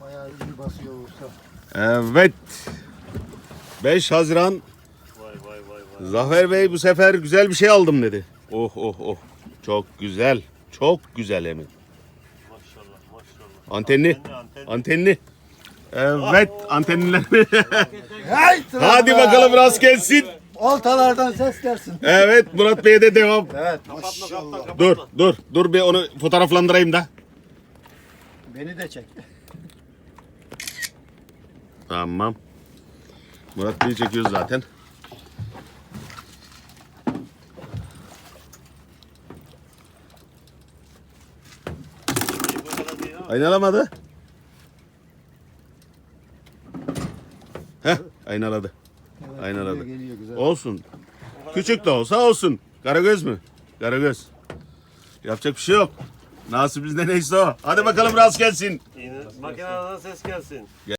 Bayağı iyi basıyor usta. Evet. 5 Haziran Vay vay vay vay. Zafer Bey bu sefer güzel bir şey aldım dedi. Oh oh oh. Çok güzel. Çok güzel Emin. Maşallah maşallah. Antenli. Antenli, antenli. Antenli. Evet antenliler. Hey, Hadi bakalım rast gelsin. Oltalardan ses gelsin. Evet Murat Bey'e de devam. Evet kapatma. Dur dur dur bir onu fotoğraflandırayım da. Beni de çek. Tamam. Murat Bey'i çekiyoruz zaten. Aynalamadı. Heh aynaladı. Evet, Aynaladı. Geliyor, geliyor güzel. Olsun. Küçük de olsa olsun. Karagöz mü? Karagöz. Yapacak bir şey yok. Nasibimizde neyse o. Hadi bakalım rast gelsin. Makineden ses gelsin.